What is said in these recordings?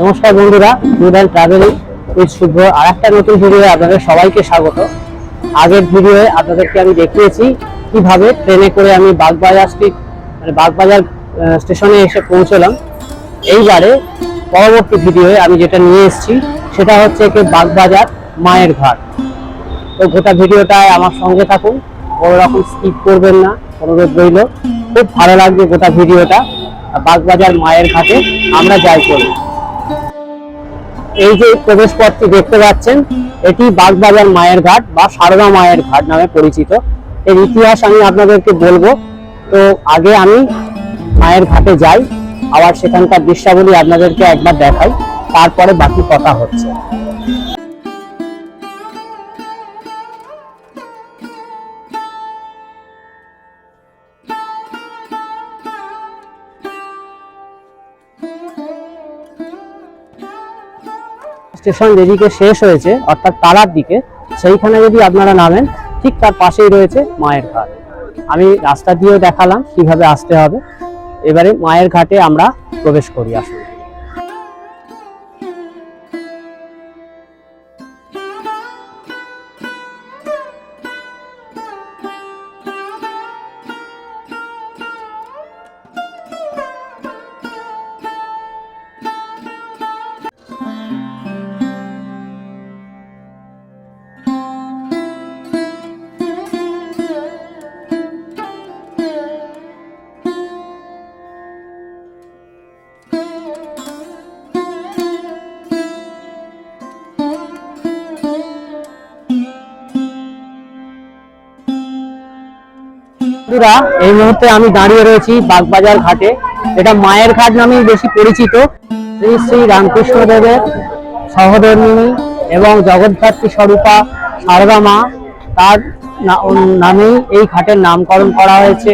নমস্কার বন্ধুরা tour and traveling with Shubhra আর একটা নতুন ভিডিওয়ে আপনাদের সবাইকে স্বাগত। আগের ভিডিওয়ে আপনাদেরকে আমি দেখিয়েছি কীভাবে ট্রেনে করে আমি বাগবাজার স্ট্রিট মানে বাগবাজার স্টেশনে এসে পৌঁছলাম। এইবারে পরবর্তী ভিডিওয়ে আমি যেটা নিয়ে এসেছি, সেটা হচ্ছে কি বাগবাজার মায়ের ঘাট। তো গোটা ভিডিওটায় আমার সঙ্গে থাকুন, কোনো রকম স্কিপ করবেন না, অনুরোধ রইল। খুব ভালো লাগবে গোটা ভিডিওটা বাগবাজার মায়ের ঘাটে আমরা যাই করি। এই যে প্রবেশ পথটি দেখতে পাচ্ছেন, এটি বাগবাজার মায়ের ঘাট বা সারদা মায়ের ঘাট নামে পরিচিত। এর ইতিহাস আমি আপনাদেরকে বলব। তো আগে আমি মায়ের ঘাটে যাই, আবার সেখানকার দৃশ্যাবলী আপনাদেরকে একবার দেখাই, তারপরে বাকি কথা হচ্ছে। স্টেশন যেদিকে শেষ হয়েছে, অর্থাৎ তারার দিকে, সেইখানে যদি আপনারা নামেন, ঠিক তার পাশেই রয়েছে মায়ের ঘাট। আমি রাস্তা দিয়েও দেখালাম কীভাবে আসতে হবে। এবারে মায়ের ঘাটে আমরা প্রবেশ করি, আসুন। বন্ধুরা, এই মুহূর্তে আমি দাঁড়িয়ে রয়েছি বাগবাজার ঘাটে। এটা মায়ের ঘাট নামেই বেশি পরিচিত। শ্রী শ্রী রামকৃষ্ণ দেবের সহধর্মিনী এবং জগদ্ধাত্রী স্বরূপা সারদা মা, তার নামেই এই ঘাটের নামকরণ করা হয়েছে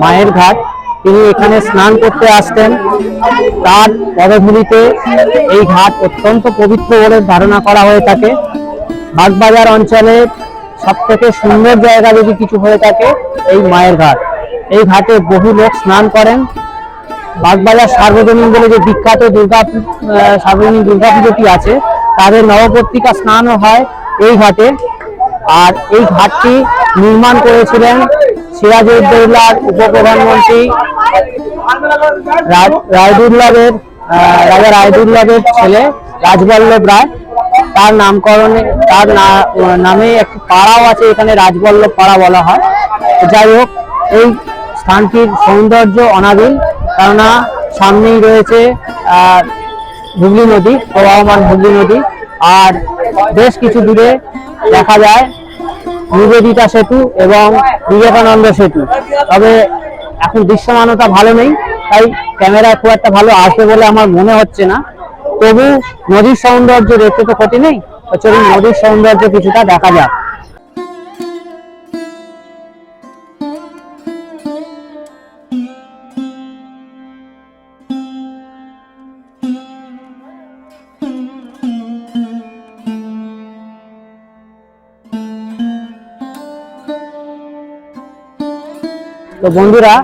মায়ের ঘাট। তিনি এখানে স্নান করতে আসতেন। তার পদভূমিতে এই ঘাট অত্যন্ত পবিত্র বলে ধারণা করা হয়ে থাকে। বাগবাজার অঞ্চলের সব থেকে সুন্দর জায়গা যদি কিছু হয়ে থাকে এই মায়ের ঘাট। এই ঘাটে বহু লোক স্নান করেন। বাগবাজার সার্বজনীন বলে যে বিখ্যাত দুর্গা সার্বজনীন দুর্গা পুজোটি আছে তাদের নবপত্রিকা স্নানও হয় এই ঘাটে। আর এই ঘাটটি নির্মাণ করেছিলেন সিরাজউদ্দৌলার উপপ্রধানমন্ত্রী আহ, রাজা রায়দুল্লাভের ছেলে রাজবল্লভ রায়। তার নামকরণে, তার নামে একটি পাড়াও আছে, এখানে রাজবল্লভ পাড়া বলা হয়। যাই হোক, এই স্থানটির সৌন্দর্য অনাবিল, কেননা সামনেই রয়েছে হুগলি নদী, প্রবাহমান হুগলি নদী। আর বেশ কিছু দূরে দেখা যায় নিবেদিতা সেতু এবং বিবেকানন্দ সেতু। তবে এখন দৃশ্যমানতা ভালো নেই, তাই ক্যামেরা খুব একটা ভালো আসবে বলে আমার মনে হচ্ছে না। তবু নদীর সৌন্দর্য দেখতে তো ক্ষতি নেই চলুন নদীর সৌন্দর্য কিছুটা দেখা যাক। তো বন্ধুরা,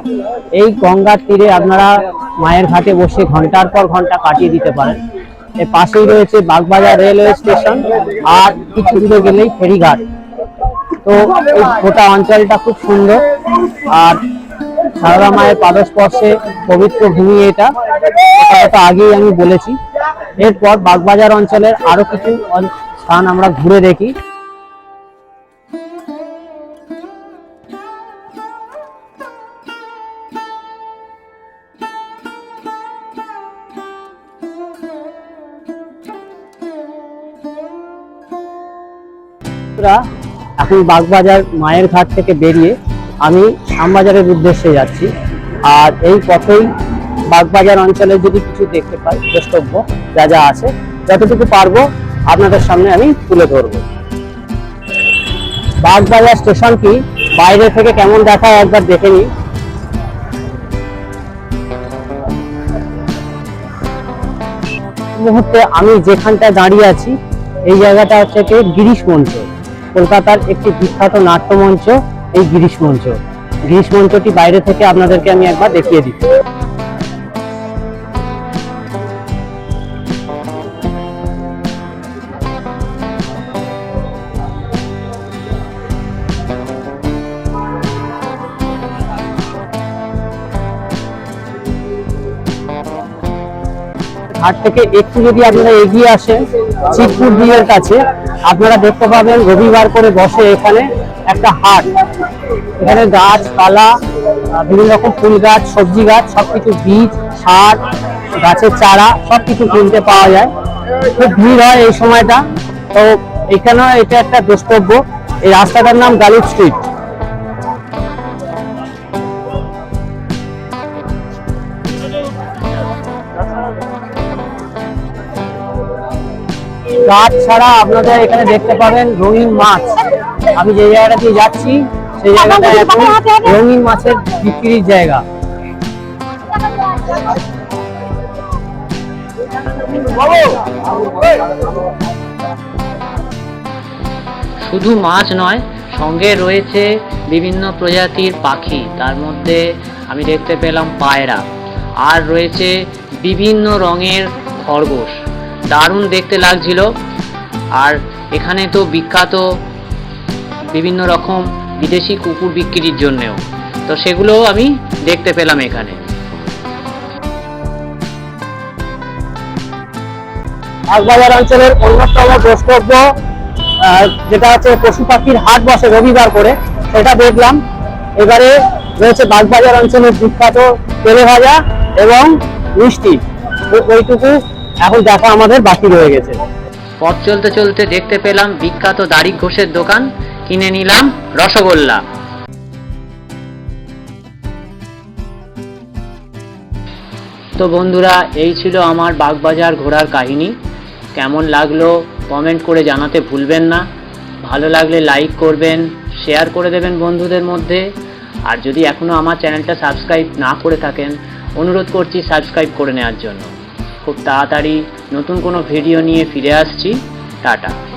এই গঙ্গার তীরে আপনারা মায়ের ঘাটে বসে ঘণ্টার পর ঘণ্টা কাটিয়ে দিতে পারেন। এর পাশেই রয়েছে বাগবাজার রেলওয়ে স্টেশন আর কিছু দূরে গেলেই ফেরিঘাট। তো এই গোটা অঞ্চলটা খুব সুন্দর আর সারদা মায়ের পাদস্পর্শে পবিত্র ভূমি এটা। তো আগেই আমি বলেছি। এরপর বাগবাজার অঞ্চলের আরও কিছু স্থান আমরা ঘুরে দেখি। বন্ধুরা, এখন বাগবাজার মায়ের ঘাট থেকে বেরিয়ে আমি শ্যামবাজারের উদ্দেশ্যে যাচ্ছি। আর এই পথেই বাগবাজার অঞ্চলে যদি কিছু দেখতে পাই দ্রষ্টব্য যা যা আছে যতটুকু পারব আপনাদের সামনে আমি তুলে ধরবো। বাগবাজার স্টেশনটি বাইরে থেকে কেমন দেখায় একবার দেখে নিই। মুহূর্তে আমি যেখানটায় দাঁড়িয়ে আছি এই জায়গাটা হচ্ছে গিরিশ মঞ্চ কলকাতার একটি বিখ্যাত নাট্যমঞ্চ, এই গিরিশ মঞ্চ গিরিশ মঞ্চটি বাইরে থেকে আপনাদেরকে আমি একবার দেখিয়ে দিচ্ছি। ঘাট থেকে একটু যদি আপনারা এগিয়ে আসেন চিতপুর বিয়ের কাছে আপনারা দেখতে পাবেন রবিবার করে বসে এখানে একটা হাট। এখানে গাছপালা বিভিন্ন রকম ফুল গাছ, সবজি গাছ সব কিছু বীজ, সার, গাছের চারা সব কিছু কিনতে পাওয়া যায়। খুব ভিড় হয় এই সময়টা। তো এখানেও এটা একটা দ্রষ্টব্য। এই রাস্তাটার নাম গালিব স্ট্রিট। গাছ ছাড়া আপনাদের এখানে দেখতে পাবেন রঙিন মাছ। আমি যে জায়গাটা দিয়ে যাচ্ছি সেই জায়গাটা এখন রঙিন মাছের বিক্রির জায়গা। শুধু মাছ নয় সঙ্গে রয়েছে বিভিন্ন প্রজাতির পাখি। তার মধ্যে আমি দেখতে পেলাম পায়রা। আর রয়েছে বিভিন্ন রঙের খরগোশ। দারুণ দেখতে লাগছিল। আর এখানে তো বিখ্যাত বিভিন্ন রকম বিদেশি কুকুর বিক্রির জন্যেও। তো সেগুলোও আমি দেখতে পেলাম এখানে। বাগবাজার অঞ্চলের অন্যতম দ্রষ্টব্য যেটা হচ্ছে পশু পাখির হাট বসে রবিবার করে, সেটা দেখলাম। এবারে রয়েছে বাগবাজার অঞ্চলের বিখ্যাত তেলে ভাজা এবং মিষ্টি। ওইটুকু এখন দেখা আমাদের বাকি রয়ে গেছে। পথ চলতে চলতে দেখতে পেলাম বিখ্যাত দাড়ি ঘোষের দোকান, কিনে নিলাম রসগোল্লা। তো বন্ধুরা, এই ছিল আমার বাগবাজার ঘোরার কাহিনী। কেমন লাগল কমেন্ট করে জানাতে ভুলবেন না। ভালো লাগলে লাইক করবেন, শেয়ার করে দেবেন বন্ধুদের মধ্যে। আর যদি এখনও আমার চ্যানেলটা সাবস্ক্রাইব না করে থাকেন, অনুরোধ করছি সাবস্ক্রাইব করে নেওয়ার জন্য। খুব তাড়াতাড়ি নতুন কোনো ভিডিও নিয়ে ফিরে আসছি। টাটা।